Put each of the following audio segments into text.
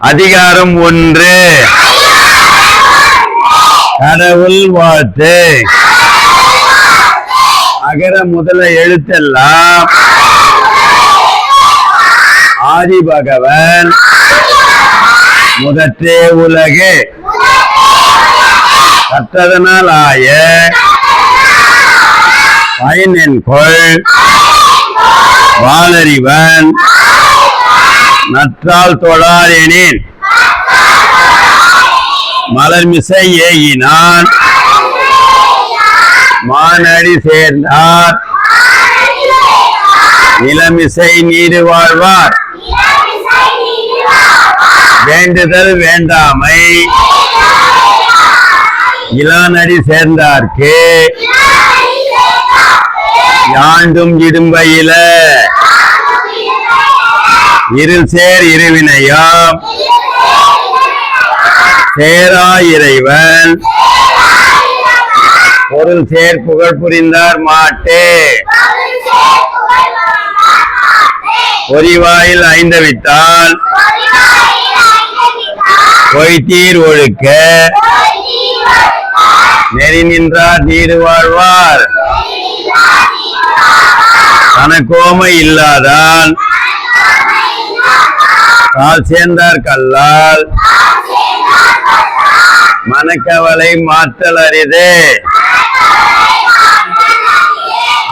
அதிகாரம் ஒன்று. கடவுள் வாழ்த்து. அகர முதல எழுத்தெல்லாம். ஆதி பகவன். முதற்றே உலகு. கற்றதனால் ஆய. பயனென்கொள். வாளறிவன் நற்றால் தொழாதெனின். மலர்மிசை ஏகினான் மானடி சேர்ந்தார். நிலமிசை நீடு வாழ்வார். வேண்டுதல் வேண்டாமை. இளநடி சேர்ந்தார்க்கு. யாண்டும் இடும்பையில. இருள் சேர் இருவினையாம். சேரா இறைவன். பொருள் சேர் புகழ் புரிந்தார் மாட்டே. பொறிவாயில் ஐந்தவித்தால் பொய்த்தீர் ஒழுக்க. நெறி நின்றார் நீடு வாழ்வார். தனக்கோமை இல்லாதான் கால் சேர்ந்தார் கல்லால். மனக்கவலை மாற்றல் அரிது.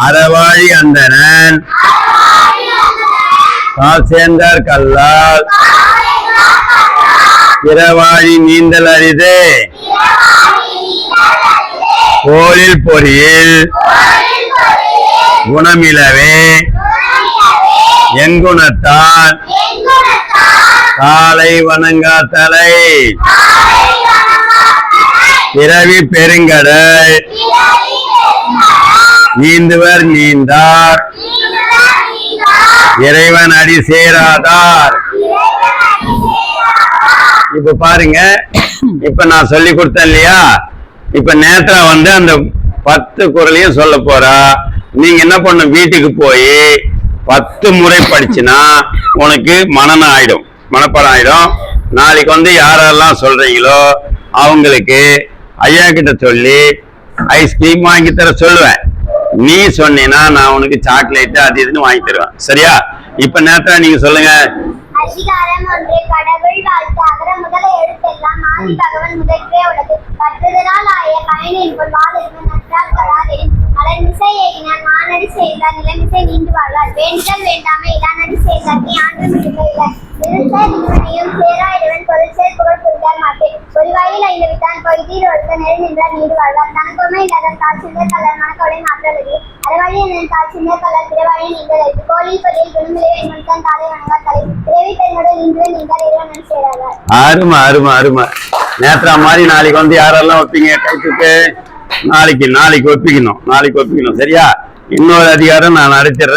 அறவாழி அந்தனன் கால் சேர்ந்தார் கல்லால். பிறவாழி நீந்தல் அரிது. கோலில் பொறியில். குணமிலவே. எங்குணத்தான் காலை வணங்கா தலை பிறவி பெருங்கடல். நீந்துவர் நீந்தார். இறைவன் அடி சேராதார். இப்ப பாருங்க இப்ப நான் சொல்லி கொடுத்தேன் இல்லையா? இப்ப நேத்ரா வந்து அந்த பத்து குரலையும் சொல்ல போறா. நீங்க என்ன பண்ண வீட்டுக்கு போய் பத்து முறை படிச்சுனா உனக்கு மனநம் ஆயிடும் மனப்பாடம் ஆயிடும். நாளைக்கு வந்து யாரெல்லாம் சொல்றீங்களோ அவங்களுக்கு ஐயா கிட்ட சொல்லி ஐஸ்கிரீம் வாங்கி தர சொல்லுவேன். நீ சொன்னீன்னா நான் உனக்கு சாக்லேட் அது இதுன்னு வாங்கி தருவேன். சரியா? இப்ப நேத்ரா நீங்க சொல்லுங்க. அதிகாரம் ஒன்று கடவுள் வாழ்த்து அகர முதல எழுத்தெல்லாம் ஆதி பகவன் முதற்றே உலகு கற்றுதலால் ஆய பயனின் பொருள் வாழ்வன் நற்றால் தொழாதே இசையை செய்தார். ஏகினான் நீண்டு வாழ்வார். வேண்டுதல் வேண்டாமை இடானடி சேர்ந்தார் நீ ஆண்டு முடிவையில இருந்த இருவனையும் சேரா இறைவன் பொருள் சேர் புகழ் புரிந்தார் மாட்டேன். ஒரு வாயில் ஐந்து வித்தான் பொய்தீர் ஒழுக்க நெல் நின்றார் நீடு வாழ்வார். தனக்குமே இல்லாத தால் சிந்த கலர் மனக்கவலை மாற்றலது அறவாழி என் தால் சிந்த கலர் பிறவாழி நீங்கள் எழுது கோழில் பொறியில் குடும்பிலே வெண்மத்தான் தாலை வணங்கா தலை பிறவி பெண்ணுடன் இன்று நீங்கள் இறைவன் சேராதார். ஆறுமா ஆறுமா அருமை நேத்ரா மாதிரி நாளைக்கு வந்து யாரெல்லாம் வைப்பீங்க கைத்துக்கு. நாளைக்கு நாளைக்கு ஒப்பிக்கணும். நாளைக்கு ஒப்பிக்கணும். சரியா? இன்னொரு அதிகாரம் நான் நடத்திடுறேன்